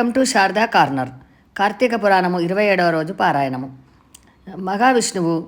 Welcome to Sharada corner. Karthika Puranamu ఇరవై ఏడవ రోజు పారాయణము. మహావిష్ణువు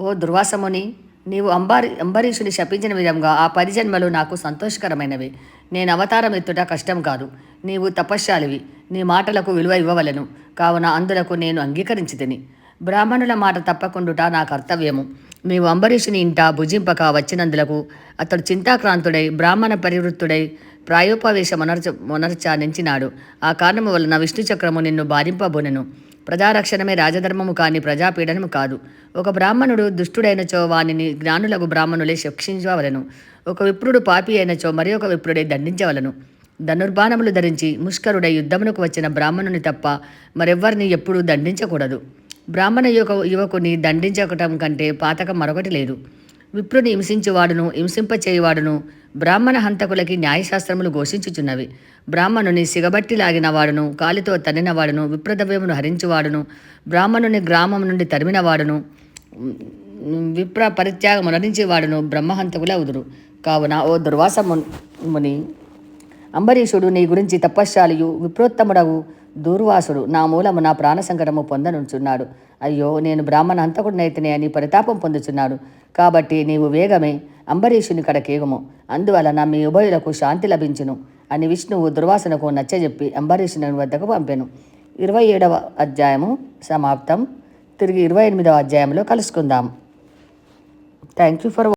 ఓ దుర్వాసముని నీవు అంబారి అంబరీషుని శపించిన విధంగా ఆ పది జన్మలు నాకు సంతోషకరమైనవి. నేను అవతారం ఎత్తుట కష్టం కాదు. నీవు తపశ్శాలివి. నీ మాటలకు విలువ ఇవ్వవలను. కావున అందులకు నేను అంగీకరించి తిని బ్రాహ్మణుల మాట తప్పకుండుట నా కర్తవ్యము. నీవు అంబరీషుని ఇంట భుజింపక వచ్చినందులకు అతడు చింతాక్రాంతుడై బ్రాహ్మణ పరివృత్తుడై ప్రాయోపవేశ మొనర్చ మొనర్చానించినాడు. ఆ కారణము వలన విష్ణు చక్రము నిన్ను బాధింపబోనెను. ప్రజారక్షణమే రాజధర్మము కాని ప్రజాపీడనము కాదు. ఒక బ్రాహ్మణుడు దుష్టుడైనచో వానిని జ్ఞానులకు బ్రాహ్మణులే శిక్షించవలను. ఒక విప్రుడు పాపి అయినచో మరి ఒక విప్రుడే దండించవలను. ధనుర్బాణములు ధరించి ముష్కరుడై యుద్ధమునకు వచ్చిన బ్రాహ్మణుని తప్ప మరెవ్వరిని ఎప్పుడూ దండించకూడదు. బ్రాహ్మణ యువక యువకుని దండించకటం కంటే పాతకం మరొకటి లేదు. విప్రుని హింసించువాడును హింసింపచేయువాడును. బ్రాహ్మణ హంతకులకి న్యాయశాస్త్రములు ఘోషించుచున్నవి. బ్రాహ్మణుని సిగబట్టి లాగిన వాడును కాలితో తన్నినవాడును విప్రదవ్యమును హరించువాడును బ్రాహ్మణుని గ్రామం నుండి తరిమినవాడును విప్ర పరిత్యాగం మరణించేవాడును బ్రహ్మహంతకులే అవుదురు కావున ఓ దుర్వాస ముని అంబరీషుడు నీ గురించి తపశ్శాలియు విప్రోత్తముడవు దూర్వాసుడు. నా మూలము నా ప్రాణ సంకటము పొందనుచున్నాడు. అయ్యో నేను బ్రాహ్మణ హంతకుడినైతేనే అని పరితాపం పొందుచున్నాడు. కాబట్టి నీవు వేగమే అంబరీషుని కడకేగము అందువలన మీ ఉభయులకు శాంతి లభించును అని విష్ణువు దుర్వాసనకు నచ్చజెప్పి అంబరీషుని వద్దకు పంపెను. ఇరవై ఏడవ అధ్యాయము సమాప్తం. తిరిగి ఇరవై ఎనిమిదవ అధ్యాయంలో కలుసుకుందాం. Thank you for